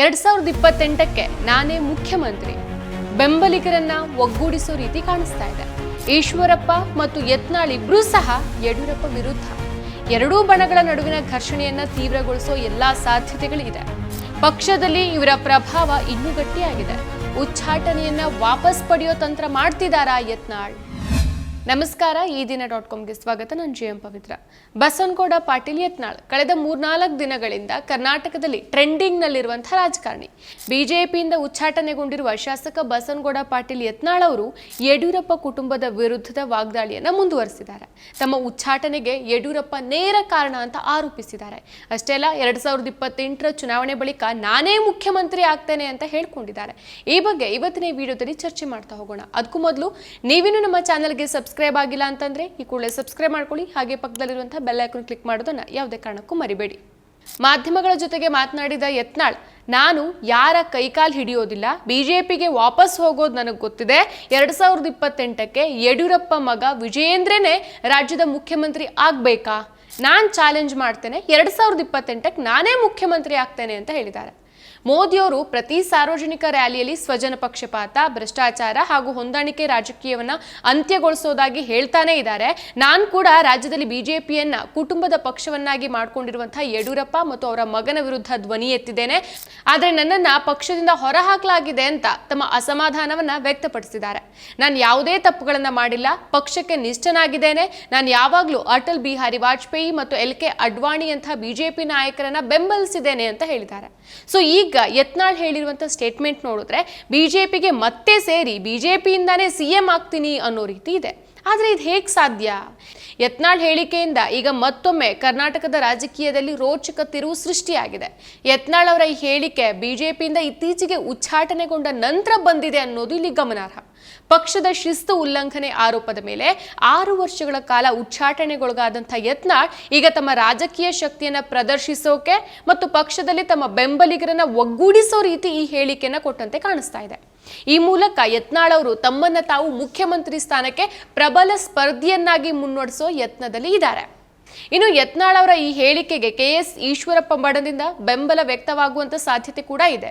ಎರಡ್ ಸಾವಿರದ ಇಪ್ಪತ್ತೆಂಟಕ್ಕೆ ನಾನೇ ಮುಖ್ಯಮಂತ್ರಿ. ಬೆಂಬಲಿಗರನ್ನ ಒಗ್ಗೂಡಿಸೋ ರೀತಿ ಕಾಣಿಸ್ತಾ ಇದೆ. ಈಶ್ವರಪ್ಪ ಮತ್ತು ಯತ್ನಾಳ್ ಇಬ್ರು ಸಹ ಯಡಿಯೂರಪ್ಪ ವಿರುದ್ಧ. ಎರಡೂ ಬಣಗಳ ನಡುವಿನ ಘರ್ಷಣೆಯನ್ನ ತೀವ್ರಗೊಳಿಸೋ ಎಲ್ಲಾ ಸಾಧ್ಯತೆಗಳಿದೆ. ಪಕ್ಷದಲ್ಲಿ ಇವರ ಪ್ರಭಾವ ಇನ್ನೂ ಗಟ್ಟಿಯಾಗಿದೆ. ಉಚ್ಚಾಟನೆಯನ್ನ ವಾಪಸ್ ಪಡೆಯೋ ತಂತ್ರ ಮಾಡ್ತಿದ್ದಾರಾ ಯತ್ನಾಳ್? ನಮಸ್ಕಾರ, ಈ ದಿನ ಡಾಟ್ ಕಾಮ್ಗೆ ಸ್ವಾಗತ. ನಾನು ಜಿ ಎಂ ಪವಿತ್ರ. ಬಸವನಗೌಡ ಪಾಟೀಲ್ ಯತ್ನಾಳ್. ಕಳೆದ ಮೂರ್ನಾಲ್ಕು ದಿನಗಳಿಂದ ಕರ್ನಾಟಕದಲ್ಲಿ ಟ್ರೆಂಡಿಂಗ್ನಲ್ಲಿರುವಂತಹ ರಾಜಕಾರಣಿ. ಬಿಜೆಪಿಯಿಂದ ಉಚ್ಚಾಟನೆಗೊಂಡಿರುವ ಶಾಸಕ ಬಸವನಗೌಡ ಪಾಟೀಲ್ ಯತ್ನಾಳ್ ಅವರು ಯಡಿಯೂರಪ್ಪ ಕುಟುಂಬದ ವಿರುದ್ಧದ ವಾಗ್ದಾಳಿಯನ್ನು ಮುಂದುವರೆಸಿದ್ದಾರೆ. ತಮ್ಮ ಉಚ್ಚಾಟನೆಗೆ ಯಡಿಯೂರಪ್ಪ ನೇರ ಕಾರಣ ಅಂತ ಆರೋಪಿಸಿದ್ದಾರೆ. ಅಷ್ಟೇ ಅಲ್ಲ, ಎರಡ್ ಸಾವಿರದ ಇಪ್ಪತ್ತೆಂಟರ ಚುನಾವಣೆ ಬಳಿಕ ನಾನೇ ಮುಖ್ಯಮಂತ್ರಿ ಆಗ್ತೇನೆ ಅಂತ ಹೇಳ್ಕೊಂಡಿದ್ದಾರೆ. ಈ ಬಗ್ಗೆ ಇವತ್ತಿನ ವಿಡಿಯೋದಲ್ಲಿ ಚರ್ಚೆ ಮಾಡ್ತಾ ಹೋಗೋಣ. ಅದಕ್ಕೂ ಮೊದಲು ನೀವೇನು ನಮ್ಮ ಚಾನಲ್ಗೆ ಸಬ್ಸ್ಕ್ರೈಬ್ ಆಗಿಲ್ಲ ಅಂತಂದ್ರೆ ಈ ಕೂಡಲೇ ಸಬ್ಸ್ಕ್ರೈಬ್ ಮಾಡ್ಕೊಳ್ಳಿ. ಹಾಗೆ ಪಕ್ಕದಲ್ಲಿರುವಂತಹ ಬೆಲ್ ಐಕನ್ ಕ್ಲಿಕ್ ಮಾಡೋದನ್ನ ಯಾವುದೇ ಕಾರಣಕ್ಕೂ ಮರಿಬೇಡಿ. ಮಾಧ್ಯಮಗಳ ಜೊತೆಗೆ ಮಾತನಾಡಿದ ಯತ್ನಾಳ್, ನಾನು ಯಾರ ಕೈಕಾಲ್ ಹಿಡಿಯೋದಿಲ್ಲ, ಬಿಜೆಪಿಗೆ ವಾಪಸ್ ಹೋಗೋದು ನನಗೆ ಗೊತ್ತಿದೆ. ಎರಡ್ ಸಾವಿರದ ಇಪ್ಪತ್ತೆಂಟಕ್ಕೆ ಯಡಿಯೂರಪ್ಪ ಮಗ ವಿಜಯೇಂದ್ರನೇ ರಾಜ್ಯದ ಮುಖ್ಯಮಂತ್ರಿ ಆಗ್ಬೇಕಾ? ನಾನು ಚಾಲೆಂಜ್ ಮಾಡ್ತೇನೆ. ಎರಡ್ ಸಾವಿರದ ಇಪ್ಪತ್ತೆಂಟಕ್ಕೆ ನಾನೇ ಮುಖ್ಯಮಂತ್ರಿ ಆಗ್ತೇನೆ ಅಂತ ಹೇಳಿದ್ದಾರೆ. ಮೋದಿಯವರು ಪ್ರತಿ ಸಾರ್ವಜನಿಕ ರ್ಯಾಲಿಯಲ್ಲಿ ಸ್ವಜನ ಪಕ್ಷಪಾತ, ಭ್ರಷ್ಟಾಚಾರ ಹಾಗೂ ಹೊಂದಾಣಿಕೆ ರಾಜಕೀಯವನ್ನ ಅಂತ್ಯಗೊಳಿಸೋದಾಗಿ ಹೇಳ್ತಾನೆ ಇದ್ದಾರೆ. ನಾನು ಕೂಡ ರಾಜ್ಯದಲ್ಲಿ ಬಿಜೆಪಿಯನ್ನ, ಕುಟುಂಬದ ಪಕ್ಷವನ್ನಾಗಿ ಮಾಡಿಕೊಂಡಿರುವಂತಹ ಯಡಿಯೂರಪ್ಪ ಮತ್ತು ಅವರ ಮಗನ ವಿರುದ್ಧ ಧ್ವನಿ ಎತ್ತಿದ್ದೇನೆ. ಆದರೆ ನನ್ನನ್ನ ಪಕ್ಷದಿಂದ ಹೊರಹಾಕಲಾಗಿದೆ ಅಂತ ತಮ್ಮ ಅಸಮಾಧಾನವನ್ನ ವ್ಯಕ್ತಪಡಿಸಿದ್ದಾರೆ. ನಾನು ಯಾವುದೇ ತಪ್ಪುಗಳನ್ನ ಮಾಡಿಲ್ಲ, ಪಕ್ಷಕ್ಕೆ ನಿಷ್ಠನಾಗಿದ್ದೇನೆ. ನಾನು ಯಾವಾಗಲೂ ಅಟಲ್ ಬಿಹಾರಿ ವಾಜಪೇಯಿ ಮತ್ತು ಎಲ್ ಕೆ ಅಡ್ವಾಣಿಯಂತಹ ಬಿಜೆಪಿ ನಾಯಕರನ್ನ ಬೆಂಬಲಿಸಿದ್ದೇನೆ ಅಂತ ಹೇಳಿದ್ದಾರೆ. ಸೊ ಈಗ ಯತ್ನಾಳ್ ಹೇಳಿರುವಂತ ಸ್ಟೇಟ್ಮೆಂಟ್ ನೋಡಿದ್ರೆ ಬಿಜೆಪಿಗೆ ಮತ್ತೆ ಸೇರಿ ಬಿಜೆಪಿಯಿಂದಾನೇ ಸಿ ಎಂ ಆಗ್ತೀನಿ ಅನ್ನೋ ರೀತಿ ಇದೆ. ಆದರೆ ಇದು ಹೇಗೆ ಸಾಧ್ಯ? ಯತ್ನಾಳ್ ಹೇಳಿಕೆಯಿಂದ ಈಗ ಮತ್ತೊಮ್ಮೆ ಕರ್ನಾಟಕದ ರಾಜಕೀಯದಲ್ಲಿ ರೋಚಕ ತಿರುವು ಸೃಷ್ಟಿಯಾಗಿದೆ. ಯತ್ನಾಳ್ ಅವರ ಈ ಹೇಳಿಕೆ ಬಿಜೆಪಿಯಿಂದ ಇತ್ತೀಚೆಗೆ ಉಚ್ಚಾಟನೆಗೊಂಡ ನಂತರ ಬಂದಿದೆ ಅನ್ನೋದು ಇಲ್ಲಿ ಗಮನಾರ್ಹ. ಪಕ್ಷದ ಶಿಸ್ತು ಉಲ್ಲಂಘನೆ ಆರೋಪದ ಮೇಲೆ ಆರು ವರ್ಷಗಳ ಕಾಲ ಉಚ್ಚಾಟನೆಗೊಳಗಾದಂಥ ಯತ್ನಾಳ್ ಈಗ ತಮ್ಮ ರಾಜಕೀಯ ಶಕ್ತಿಯನ್ನು ಪ್ರದರ್ಶಿಸೋಕೆ ಮತ್ತು ಪಕ್ಷದಲ್ಲಿ ತಮ್ಮ ಬೆಂಬಲಿಗರನ್ನ ಒಗ್ಗೂಡಿಸೋ ರೀತಿ ಈ ಹೇಳಿಕೆಯನ್ನು ಕೊಟ್ಟಂತೆ ಕಾಣಿಸ್ತಾ ಇದೆ. ಈ ಮೂಲಕ ಯತ್ನಾಳ್ ಅವರು ತಮ್ಮನ್ನ ತಾವು ಮುಖ್ಯಮಂತ್ರಿ ಸ್ಥಾನಕ್ಕೆ ಪ್ರಬಲ ಸ್ಪರ್ಧಿಯನ್ನಾಗಿ ಮುನ್ನಡೆಸೋ ಯತ್ನದಲ್ಲಿ ಇದ್ದಾರೆ. ಇನ್ನು ಯತ್ನಾಳ್ ಅವರ ಈ ಹೇಳಿಕೆಗೆ ಕೆ ಎಸ್ ಈಶ್ವರಪ್ಪ ಬಣದಿಂದ ಬೆಂಬಲ ವ್ಯಕ್ತವಾಗುವಂತ ಸಾಧ್ಯತೆ ಕೂಡ ಇದೆ.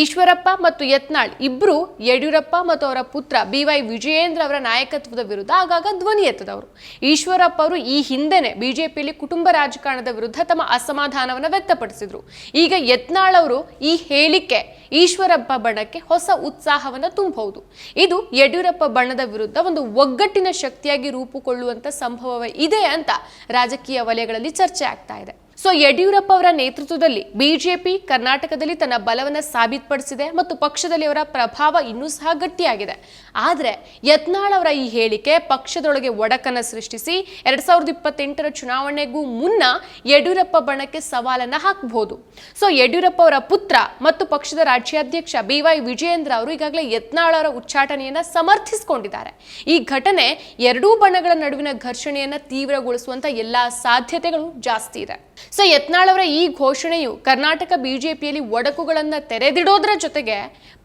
ಈಶ್ವರಪ್ಪ ಮತ್ತು ಯತ್ನಾಳ್ ಇಬ್ರು ಯಡಿಯೂರಪ್ಪ ಮತ್ತು ಅವರ ಪುತ್ರ ಬಿವೈ ವಿಜಯೇಂದ್ರ ಅವರ ನಾಯಕತ್ವದ ವಿರುದ್ಧ ಆಗಾಗ ಧ್ವನಿ ಎತ್ತದವರು. ಈಶ್ವರಪ್ಪ ಅವರು ಈ ಹಿಂದೆನೆ ಬಿಜೆಪಿಯಲ್ಲಿ ಕುಟುಂಬ ರಾಜಕಾರಣದ ವಿರುದ್ಧ ತಮ್ಮ ಅಸಮಾಧಾನವನ್ನು ವ್ಯಕ್ತಪಡಿಸಿದ್ರು. ಈಗ ಯತ್ನಾಳ್ ಅವರು ಈ ಹೇಳಿಕೆ ಈಶ್ವರಪ್ಪ ಬಣಕ್ಕೆ ಹೊಸ ಉತ್ಸಾಹವನ್ನು ತುಂಬಬಹುದು ಇದು ಯಡಿಯೂರಪ್ಪ ಬಣ್ಣದ ವಿರುದ್ಧ ಒಂದು ಒಗ್ಗಟ್ಟಿನ ಶಕ್ತಿಯಾಗಿ ರೂಪುಕೊಳ್ಳುವಂತ ಸಂಭವವೇ ಇದೆ ಅಂತ ರಾಜಕೀಯ ವಲಯಗಳಲ್ಲಿ ಚರ್ಚೆ ಆಗ್ತಾ ಇದೆ. ಸೊ ಯಡಿಯೂರಪ್ಪ ಅವರ ನೇತೃತ್ವದಲ್ಲಿ ಬಿಜೆಪಿ ಕರ್ನಾಟಕದಲ್ಲಿ ತನ್ನ ಬಲವನ್ನು ಸಾಬೀತುಪಡಿಸಿದೆ ಮತ್ತು ಪಕ್ಷದಲ್ಲಿ ಅವರ ಪ್ರಭಾವ ಇನ್ನೂ ಸಹ ಗಟ್ಟಿಯಾಗಿದೆ. ಆದರೆ ಯತ್ನಾಳ್ ಅವರ ಈ ಹೇಳಿಕೆ ಪಕ್ಷದೊಳಗೆ ಒಡಕನ್ನು ಸೃಷ್ಟಿಸಿ ಎರಡ್ ಸಾವಿರದ ಇಪ್ಪತ್ತೆಂಟರ ಚುನಾವಣೆಗೂ ಮುನ್ನ ಯಡಿಯೂರಪ್ಪ ಬಣಕ್ಕೆ ಸವಾಲನ್ನು ಹಾಕಬಹುದು. ಸೊ ಯಡಿಯೂರಪ್ಪ ಅವರ ಪುತ್ರ ಮತ್ತು ಪಕ್ಷದ ರಾಜ್ಯಾಧ್ಯಕ್ಷ ಬಿ ವೈ ವಿಜಯೇಂದ್ರ ಅವರು ಈಗಾಗಲೇ ಯತ್ನಾಳ್ ಅವರ ಉಚ್ಚಾಟನೆಯನ್ನು ಸಮರ್ಥಿಸಿಕೊಂಡಿದ್ದಾರೆ. ಈ ಘಟನೆ ಎರಡೂ ಬಣಗಳ ನಡುವಿನ ಘರ್ಷಣೆಯನ್ನು ತೀವ್ರಗೊಳಿಸುವಂತ ಎಲ್ಲಾ ಸಾಧ್ಯತೆಗಳು ಜಾಸ್ತಿ ಇದೆ. ಸೊ ಯತ್ನಾಳ್ ಅವರ ಈ ಘೋಷಣೆಯು ಕರ್ನಾಟಕ ಬಿಜೆಪಿಯಲ್ಲಿ ಒಡಕುಗಳನ್ನು ತೆರೆದಿಡೋದ್ರ ಜೊತೆಗೆ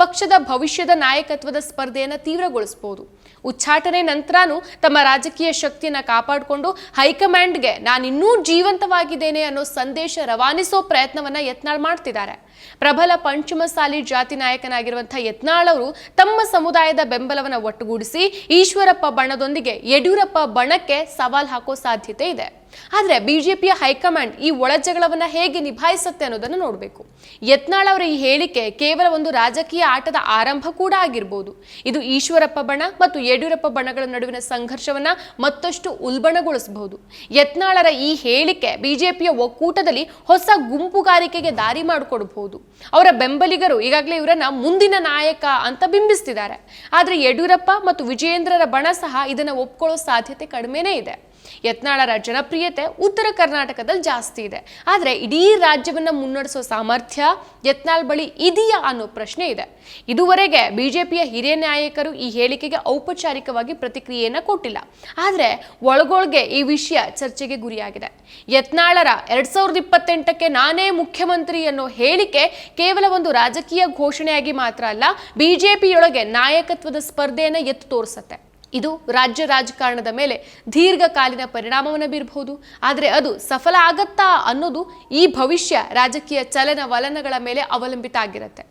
ಪಕ್ಷದ ಭವಿಷ್ಯದ ನಾಯಕತ್ವದ ಸ್ಪರ್ಧೆಯನ್ನು ತೀವ್ರಗೊಳಿಸಬಹುದು ಉಚ್ಚಾಟನೆ ನಂತರನೂ ತಮ್ಮ ರಾಜಕೀಯ ಶಕ್ತಿಯನ್ನ ಕಾಪಾಡಿಕೊಂಡು ಹೈಕಮಾಂಡ್ಗೆ ನಾನಿನ್ನೂ ಜೀವಂತವಾಗಿದ್ದೇನೆ ಅನ್ನೋ ಸಂದೇಶ ರವಾನಿಸೋ ಪ್ರಯತ್ನವನ್ನ ಯತ್ನಾಳ್ ಮಾಡ್ತಿದ್ದಾರೆ. ಪ್ರಬಲ ಪಂಚಮಸಾಲಿ ಜಾತಿ ನಾಯಕನಾಗಿರುವಂತಹ ಯತ್ನಾಳ್ ಅವರು ತಮ್ಮ ಸಮುದಾಯದ ಬೆಂಬಲವನ್ನು ಒಟ್ಟುಗೂಡಿಸಿ ಈಶ್ವರಪ್ಪ ಬಣದೊಂದಿಗೆ ಯಡಿಯೂರಪ್ಪ ಬಣಕ್ಕೆ ಸವಾಲ್ ಹಾಕೋ ಸಾಧ್ಯತೆ ಇದೆ. ಆದ್ರೆ ಬಿಜೆಪಿಯ ಹೈಕಮಾಂಡ್ ಈ ಒಳಜಗಳವನ್ನ ಹೇಗೆ ನಿಭಾಯಿಸುತ್ತೆ ಅನ್ನೋದನ್ನು ನೋಡಬೇಕು. ಯತ್ನಾಳ್ ಅವರ ಈ ಹೇಳಿಕೆ ಕೇವಲ ಒಂದು ರಾಜಕೀಯ ಆಟದ ಆರಂಭ ಕೂಡ ಆಗಿರ್ಬೋದು. ಇದು ಈಶ್ವರಪ್ಪ ಬಣ ಮತ್ತು ಯಡಿಯೂರಪ್ಪ ಬಣಗಳ ನಡುವಿನ ಸಂಘರ್ಷವನ್ನ ಮತ್ತಷ್ಟು ಉಲ್ಬಣಗೊಳಿಸಬಹುದು. ಯತ್ನಾಳರ ಈ ಹೇಳಿಕೆ ಬಿಜೆಪಿಯ ಒಕ್ಕೂಟದಲ್ಲಿ ಹೊಸ ಗುಂಪುಗಾರಿಕೆಗೆ ದಾರಿ ಮಾಡಿಕೊಡಬಹುದು. ಅವರ ಬೆಂಬಲಿಗರು ಈಗಾಗಲೇ ಇವರನ್ನ ಮುಂದಿನ ನಾಯಕ ಅಂತ ಬಿಂಬಿಸ್ತಿದ್ದಾರೆ. ಆದ್ರೆ ಯಡಿಯೂರಪ್ಪ ಮತ್ತು ವಿಜಯೇಂದ್ರರ ಬಣ ಸಹ ಇದನ್ನ ಒಪ್ಕೊಳ್ಳೋ ಸಾಧ್ಯತೆ ಕಡಿಮೆನೇ ಇದೆ. ಯತ್ನಾಳರ ಜನಪ್ರಿಯತೆ ಉತ್ತರ ಕರ್ನಾಟಕದಲ್ಲಿ ಜಾಸ್ತಿ ಇದೆ. ಆದರೆ ಇಡೀ ರಾಜ್ಯವನ್ನ ಮುನ್ನಡೆಸೋ ಸಾಮರ್ಥ್ಯ ಯತ್ನಾಳ್ ಬಳಿ ಇದೆಯಾ ಅನ್ನೋ ಪ್ರಶ್ನೆ ಇದೆ. ಇದುವರೆಗೆ ಬಿಜೆಪಿಯ ಹಿರಿಯ ನಾಯಕರು ಈ ಹೇಳಿಕೆಗೆ ಔಪಚಾರಿಕವಾಗಿ ಪ್ರತಿಕ್ರಿಯೆಯನ್ನು ಕೊಟ್ಟಿಲ್ಲ. ಆದರೆ ಒಳಗೊಳಗೆ ಈ ವಿಷಯ ಚರ್ಚೆಗೆ ಗುರಿಯಾಗಿದೆ. ಯತ್ನಾಳರ ಎರಡ್ ಸಾವಿರದ ಇಪ್ಪತ್ತೆಂಟಕ್ಕೆ ನಾನೇ ಮುಖ್ಯಮಂತ್ರಿ ಅನ್ನೋ ಹೇಳಿಕೆ ಕೇವಲ ಒಂದು ರಾಜಕೀಯ ಘೋಷಣೆಯಾಗಿ ಮಾತ್ರ ಅಲ್ಲ, ಬಿಜೆಪಿಯೊಳಗೆ ನಾಯಕತ್ವದ ಸ್ಪರ್ಧೆಯನ್ನು ಎತ್ತು ತೋರಿಸುತ್ತೆ. ಇದು ರಾಜ್ಯ ರಾಜಕಾರಣದ ಮೇಲೆ ದೀರ್ಘಕಾಲೀನ ಪರಿಣಾಮವನ್ನು ಬೀರಬಹುದು. ಆದರೆ ಅದು ಸಫಲ ಆಗತ್ತಾ ಅನ್ನೋದು ಈ ಭವಿಷ್ಯ ರಾಜಕೀಯ ಚಲನವಲನಗಳ ಮೇಲೆ ಅವಲಂಬಿತ ಆಗಿರುತ್ತೆ.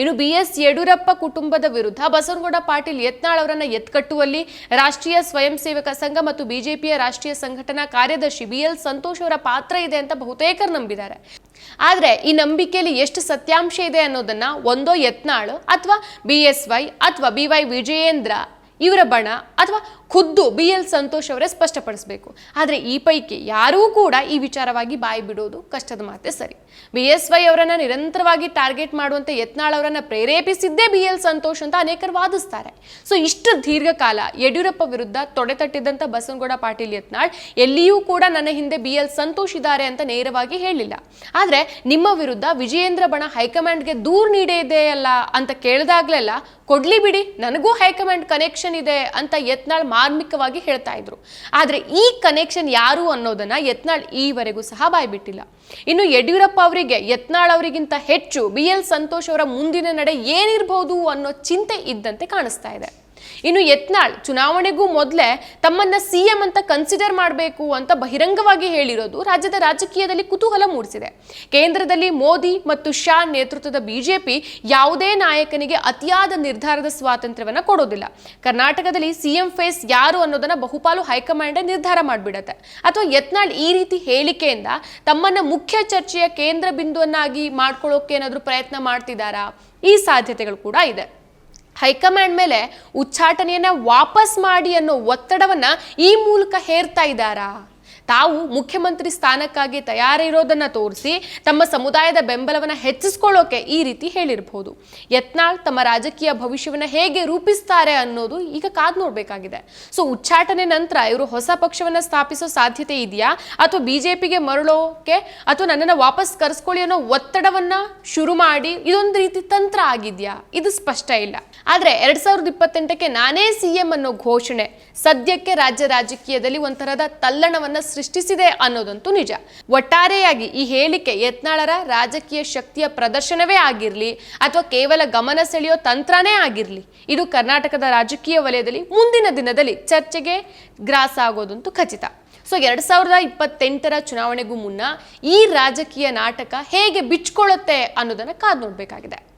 ಇನ್ನು ಬಿ ಎಸ್ ಯಡಿಯೂರಪ್ಪ ಕುಟುಂಬದ ವಿರುದ್ಧ ಬಸವನಗೌಡ ಪಾಟೀಲ್ ಯತ್ನಾಳ್ ಅವರನ್ನು ಎತ್ಕಟ್ಟುವಲ್ಲಿ ರಾಷ್ಟ್ರೀಯ ಸ್ವಯಂ ಸೇವಕ ಸಂಘ ಮತ್ತು ಬಿಜೆಪಿಯ ರಾಷ್ಟ್ರೀಯ ಸಂಘಟನಾ ಕಾರ್ಯದರ್ಶಿ ಬಿ ಎಲ್ ಸಂತೋಷ್ ಅವರ ಪಾತ್ರ ಇದೆ ಅಂತ ಬಹುತೇಕರು ನಂಬಿದ್ದಾರೆ. ಆದರೆ ಈ ನಂಬಿಕೆಯಲ್ಲಿ ಎಷ್ಟು ಸತ್ಯಾಂಶ ಇದೆ ಅನ್ನೋದನ್ನ ಒಂದೋ ಯತ್ನಾಳ್ ಅಥವಾ ಬಿ ಎಸ್ ವೈ ಅಥವಾ ಬಿ ವೈ ವಿಜಯೇಂದ್ರ ಇವರ ಬಣ ಅಥವಾ ಖುದ್ದು ಬಿ ಎಲ್ ಸಂತೋಷ್ ಅವರೇ ಸ್ಪಷ್ಟಪಡಿಸಬೇಕು. ಆದರೆ ಈ ಪೈಕಿ ಯಾರೂ ಕೂಡ ಈ ವಿಚಾರವಾಗಿ ಬಾಯಿ ಬಿಡೋದು ಕಷ್ಟದ ಮಾತೆ ಸರಿ. ಬಿ ಎಸ್ ವೈ ಅವರನ್ನು ನಿರಂತರವಾಗಿ ಟಾರ್ಗೆಟ್ ಮಾಡುವಂತೆ ಯತ್ನಾಳ್ ಅವರನ್ನು ಪ್ರೇರೇಪಿಸಿದ್ದೇ ಬಿ ಎಲ್ ಸಂತೋಷ್ ಅಂತ ಅನೇಕರು ವಾದಿಸ್ತಾರೆ. ಸೊ ಇಷ್ಟು ದೀರ್ಘಕಾಲ ಯಡಿಯೂರಪ್ಪ ವಿರುದ್ಧ ತೊಡೆತಟ್ಟಿದ್ದಂಥ ಬಸವನಗೌಡ ಪಾಟೀಲ್ ಯತ್ನಾಳ್ ಎಲ್ಲಿಯೂ ಕೂಡ ನನ್ನ ಹಿಂದೆ ಬಿ ಎಲ್ ಸಂತೋಷ್ ಇದ್ದಾರೆ ಅಂತ ನೇರವಾಗಿ ಹೇಳಿಲ್ಲ. ಆದರೆ ನಿಮ್ಮ ವಿರುದ್ಧ ವಿಜಯೇಂದ್ರ ಬಣ ಹೈಕಮಾಂಡ್ಗೆ ದೂರು ನೀಡಿದೆಯಲ್ಲ ಅಂತ ಕೇಳಿದಾಗಲೆಲ್ಲ ಕೊಡ್ಲಿ ಬಿಡಿ, ನನಗೂ ಹೈಕಮಾಂಡ್ ಕನೆಕ್ಷನ್ ಇದೆ ಅಂತ ಯತ್ನಾಳ್ ಮಾರ್ಮಿಕವಾಗಿ ಹೇಳ್ತಾ ಇದ್ರು. ಆದರೆ ಈ ಕನೆಕ್ಷನ್ ಯಾರು ಅನ್ನೋದನ್ನ ಯತ್ನಾಳ್ ಈವರೆಗೂ ಸಹ ಬಾಯ್ಬಿಟ್ಟಿಲ್ಲ. ಇನ್ನು ಯಡಿಯೂರಪ್ಪ ಅವರಿಗೆ, ಯತ್ನಾಳ್ ಅವರಿಗಿಂತ ಹೆಚ್ಚು ಬಿ ಎಲ್ ಸಂತೋಷ್ ಅವರ ಮುಂದಿನ ನಡೆ ಏನಿರಬಹುದು ಅನ್ನೋ ಚಿಂತೆ ಇದ್ದಂತೆ ಕಾಣಿಸ್ತಾ ಇದೆ. ಇನ್ನು ಯತ್ನಾಳ್ ಚುನಾವಣೆಗೂ ಮೊದಲೇ ತಮ್ಮನ್ನ ಸಿಎಂ ಅಂತ ಕನ್ಸಿಡರ್ ಮಾಡಬೇಕು ಅಂತ ಬಹಿರಂಗವಾಗಿ ಹೇಳಿರೋದು ರಾಜ್ಯದ ರಾಜಕೀಯದಲ್ಲಿ ಕುತೂಹಲ ಮೂಡಿಸಿದೆ. ಕೇಂದ್ರದಲ್ಲಿ ಮೋದಿ ಮತ್ತು ಶಾ ನೇತೃತ್ವದ ಬಿಜೆಪಿ ಯಾವುದೇ ನಾಯಕನಿಗೆ ಅತಿಯಾದ ನಿರ್ಧಾರದ ಸ್ವಾತಂತ್ರ್ಯವನ್ನ ಕೊಡೋದಿಲ್ಲ. ಕರ್ನಾಟಕದಲ್ಲಿ ಸಿಎಂ ಫೇಸ್ ಯಾರು ಅನ್ನೋದನ್ನ ಬಹುಪಾಲು ಹೈಕಮಾಂಡ್ ನಿರ್ಧಾರ ಮಾಡಿಬಿಡತ್ತೆ. ಅಥವಾ ಯತ್ನಾಳ್ ಈ ರೀತಿ ಹೇಳಿಕೆಯಿಂದ ತಮ್ಮನ್ನ ಮುಖ್ಯ ಚರ್ಚೆಯ ಕೇಂದ್ರ ಬಿಂದುವನ್ನಾಗಿ ಮಾಡ್ಕೊಳ್ಳೋಕೆ ಏನಾದರೂ ಪ್ರಯತ್ನ ಮಾಡ್ತಿದ್ದಾರಾ? ಈ ಸಾಧ್ಯತೆಗಳು ಕೂಡ ಇದೆ. ಹೈಕಮಾಂಡ್ ಮೇಲೆ ಉಚ್ಚಾಟನೆಯನ್ನ ವಾಪಸ್ ಮಾಡಿ ಅನ್ನೋ ಒತ್ತಡವನ್ನ ಈ ಮೂಲಕ ಹೇರ್ತಾ ಇದ್ದಾರಾ? ತಾವು ಮುಖ್ಯಮಂತ್ರಿ ಸ್ಥಾನಕ್ಕಾಗಿ ತಯಾರಿರೋದನ್ನ ತೋರಿಸಿ ತಮ್ಮ ಸಮುದಾಯದ ಬೆಂಬಲವನ್ನು ಹೆಚ್ಚಿಸ್ಕೊಳ್ಳೋಕೆ ಈ ರೀತಿ ಹೇಳಿರಬಹುದು ಯತ್ನಾಳ್ ತಮ್ಮ ರಾಜಕೀಯ ಭವಿಷ್ಯವನ್ನು ಹೇಗೆ ರೂಪಿಸ್ತಾರೆ ಅನ್ನೋದು ಈಗ ಕಾದ್ ನೋಡಬೇಕಾಗಿದೆ. ಸೊ, ಉಚ್ಚಾಟನೆ ನಂತರ ಇವರು ಹೊಸ ಪಕ್ಷವನ್ನು ಸ್ಥಾಪಿಸೋ ಸಾಧ್ಯತೆ ಇದೆಯಾ? ಅಥವಾ ಬಿಜೆಪಿಗೆ ಮರಳೋಕೆ ಅಥವಾ ನನ್ನನ್ನು ವಾಪಸ್ ಕರೆಸ್ಕೊಳ್ಳಿ ಅನ್ನೋ ಒತ್ತಡವನ್ನ ಶುರು ಮಾಡಿ ಇದೊಂದು ರೀತಿ ತಂತ್ರ ಆಗಿದೆಯಾ? ಇದು ಸ್ಪಷ್ಟ ಇಲ್ಲ. ಆದರೆ ಎರಡ್ ಸಾವಿರದ ಇಪ್ಪತ್ತೆಂಟಕ್ಕೆ ನಾನೇ ಸಿಎಂ ಅನ್ನೋ ಘೋಷಣೆ ಸದ್ಯಕ್ಕೆ ರಾಜ್ಯ ರಾಜಕೀಯದಲ್ಲಿ ಒಂಥರದ ತಲ್ಲಣವನ್ನ ಸೃಷ್ಟಿಸಿದೆ ಅನ್ನೋದಂತೂ ನಿಜ. ಒಟ್ಟಾರೆಯಾಗಿ ಈ ಹೇಳಿಕೆ ಯತ್ನಾಳರ ರಾಜಕೀಯ ಶಕ್ತಿಯ ಪ್ರದರ್ಶನವೇ ಆಗಿರಲಿ ಅಥವಾ ಕೇವಲ ಗಮನ ಸೆಳೆಯೋ ತಂತ್ರನೇ ಆಗಿರಲಿ, ಇದು ಕರ್ನಾಟಕದ ರಾಜಕೀಯ ವಲಯದಲ್ಲಿ ಮುಂದಿನ ದಿನದಲ್ಲಿ ಚರ್ಚೆಗೆ ಗ್ರಾಸ ಆಗೋದಂತೂ ಖಚಿತ. ಸೊ, ಎರಡ್ ಸಾವಿರದ ಇಪ್ಪತ್ತೆಂಟರ ಚುನಾವಣೆಗೂ ಮುನ್ನ ಈ ರಾಜಕೀಯ ನಾಟಕ ಹೇಗೆ ಬಿಚ್ಚಿಕೊಳ್ಳುತ್ತೆ ಅನ್ನೋದನ್ನ ಕಾದ್ ನೋಡ್ಬೇಕಾಗಿದೆ.